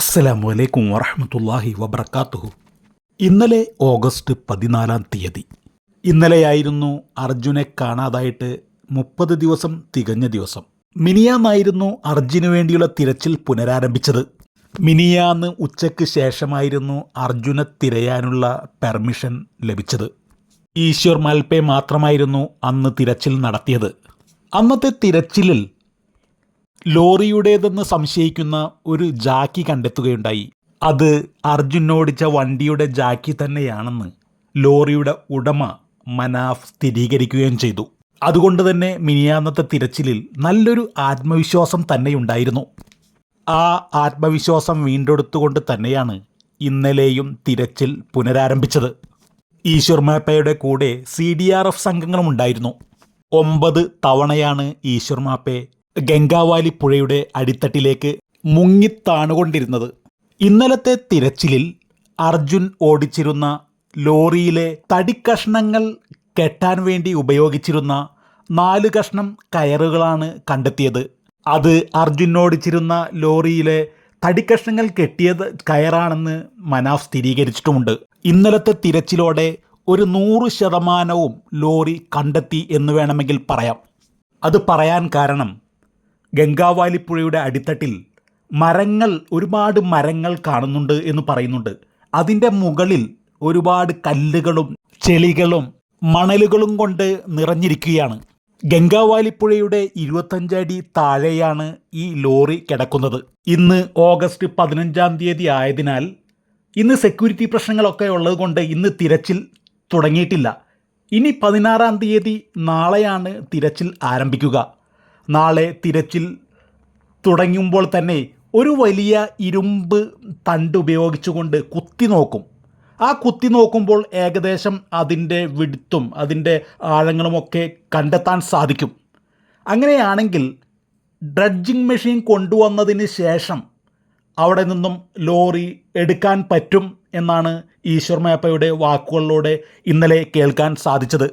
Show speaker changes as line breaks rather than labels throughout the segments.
അസ്സലാമു അലൈക്കും വറഹമത്തല്ലാഹി വബർക്കാത്തുഹു ഇന്നലെ ഓഗസ്റ്റ് പതിനാലാം തീയതി. ഇന്നലെയായിരുന്നു അർജുനെ കാണാതായിട്ട് മുപ്പത് ദിവസം തികഞ്ഞ ദിവസം. മിനിയാന്നായിരുന്നു അർജുന് വേണ്ടിയുള്ള തിരച്ചിൽ പുനരാരംഭിച്ചത്. മിനിയാന്ന് ഉച്ചയ്ക്ക് ശേഷമായിരുന്നു അർജുനെ തിരയാനുള്ള പെർമിഷൻ ലഭിച്ചത്. ഈശ്വർ മാൽപേ മാത്രമായിരുന്നു അന്ന് തിരച്ചിൽ നടത്തിയത്. അന്നത്തെ തിരച്ചിലിൽ ലോറിയുടേതെന്ന് സംശയിക്കുന്ന ഒരു ജാക്കി കണ്ടെത്തുകയുണ്ടായി. അത് അർജുൻ ഓടിച്ച വണ്ടിയുടെ ജാക്കി തന്നെയാണെന്ന് ലോറിയുടെ ഉടമ മനാഫ് സ്ഥിരീകരിക്കുകയും ചെയ്തു. അതുകൊണ്ട് തന്നെ മിനിയാന്നത്തെ തിരച്ചിലിൽ നല്ലൊരു ആത്മവിശ്വാസം തന്നെയുണ്ടായിരുന്നു. ആ ആത്മവിശ്വാസം വീണ്ടെടുത്തുകൊണ്ട് തന്നെയാണ് ഇന്നലെയും തിരച്ചിൽ പുനരാരംഭിച്ചത്. ഈശ്വർ മാപ്പയുടെ കൂടെ സി ഡി ആർ എഫ് സംഘങ്ങളും ഉണ്ടായിരുന്നു. ഒമ്പത് തവണയാണ് ഈശ്വർ മാപ്പെ ഗംഗാവാലി പുഴയുടെ അടിത്തട്ടിലേക്ക് മുങ്ങിത്താണുകൊണ്ടിരുന്നത്. ഇന്നലത്തെ തിരച്ചിലിൽ അർജുൻ ഓടിച്ചിരുന്ന ലോറിയിലെ തടിക്കഷ്ണങ്ങൾ കെട്ടാൻ വേണ്ടി ഉപയോഗിച്ചിരുന്ന നാല് കഷ്ണം കയറുകളാണ് കണ്ടെത്തിയത്. അത് അർജുൻ ഓടിച്ചിരുന്ന ലോറിയിലെ തടിക്കഷ്ണങ്ങൾ കെട്ടിയത് കയറാണെന്ന് മനാഫ് സ്ഥിരീകരിച്ചിട്ടുമുണ്ട്. ഇന്നലത്തെ തിരച്ചിലോടെ ഒരു നൂറ് ശതമാനവും ലോറി കണ്ടെത്തി എന്ന് വേണമെങ്കിൽ പറയാം. അത് പറയാൻ കാരണം ഗംഗാവാലിപ്പുഴയുടെ അടിത്തട്ടിൽ മരങ്ങൾ ഒരുപാട് മരങ്ങൾ കാണുന്നുണ്ട് എന്ന് പറയുന്നുണ്ട്. അതിന്റെ മുകളിൽ ഒരുപാട് കല്ലുകളും ചെളികളും മണലുകളും കൊണ്ട് നിറഞ്ഞിരിക്കുകയാണ്. ഗംഗാവാലിപ്പുഴയുടെ ഇരുപത്തഞ്ചടി താഴെയാണ് ഈ ലോറി കിടക്കുന്നത്. ഇന്ന് ഓഗസ്റ്റ് പതിനഞ്ചാം തീയതി ആയതിനാൽ ഇന്ന് സെക്യൂരിറ്റി പ്രശ്നങ്ങളൊക്കെ ഉള്ളത് കൊണ്ട് ഇന്ന് തിരച്ചിൽ തുടങ്ങിയിട്ടില്ല. ഇനി പതിനാറാം തീയതി നാളെയാണ് തിരച്ചിൽ ആരംഭിക്കുക. നാളെ തിരച്ചിൽ തുടങ്ങുമ്പോൾ തന്നെ ഒരു വലിയ ഇരുമ്പ് തണ്ട് ഉപയോഗിച്ചുകൊണ്ട് കുത്തി നോക്കും. ആ കുത്തി നോക്കുമ്പോൾ ഏകദേശം അതിന്റെ വിടുത്തും അതിന്റെ ആഴങ്ങളുമൊക്കെ കണ്ടെത്താൻ സാധിക്കും. അങ്ങനെയാണെങ്കിൽ ഡ്രഡ്ജിങ് മെഷീൻ കൊണ്ടുവന്നതിന് ശേഷം അവിടെ നിന്നും ലോറി എടുക്കാൻ പറ്റും എന്നാണ് ഈശ്വർ മേപ്പയുടെ വാക്കുകളിലൂടെ ഇന്നലെ കേൾക്കാൻ സാധിച്ചത്.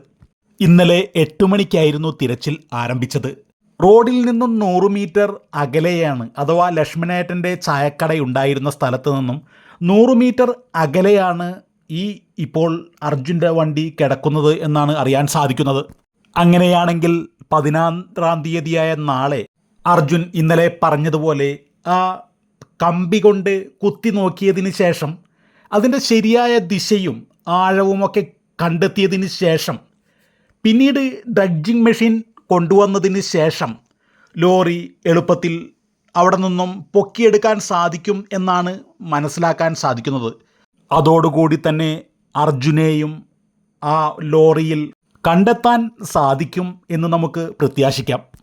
ഇന്നലെ എട്ട് മണിക്കായിരുന്നു തിരച്ചിൽ ആരംഭിച്ചത്. റോഡിൽ നിന്നും നൂറ് മീറ്റർ അകലെയാണ് അഥവാ ലക്ഷ്മണേട്ടന്റെ ചായക്കട ഉണ്ടായിരുന്ന സ്ഥലത്ത് നിന്നും നൂറ് മീറ്റർ അകലെയാണ് ഈ ഇപ്പോൾ അർജുന്റെ വണ്ടി കിടക്കുന്നത് എന്നാണ് അറിയാൻ സാധിക്കുന്നത്. അങ്ങനെയാണെങ്കിൽ പതിനാറാം തീയതിയായ നാളെ അർജുൻ ഇന്നലെ പറഞ്ഞതുപോലെ ആ കമ്പി കൊണ്ട് കുത്തി നോക്കിയതിന് ശേഷം അതിന്റെ ശരിയായ ദിശയും ആഴവുമൊക്കെ കണ്ടെത്തിയതിന് ശേഷം പിന്നീട് ഡ്രഡ്ജിങ് മെഷീൻ കൊണ്ടുവന്നതിന് ശേഷം ലോറി എളുപ്പത്തിൽ അവിടെ നിന്നും പൊക്കിയെടുക്കാൻ സാധിക്കും എന്നാണ് മനസ്സിലാക്കാൻ സാധിക്കുന്നത്. അതോടുകൂടി തന്നെ അർജുനെയും ആ ലോറിയിൽ കണ്ടെത്താൻ സാധിക്കും എന്ന് നമുക്ക് പ്രത്യാശിക്കാം.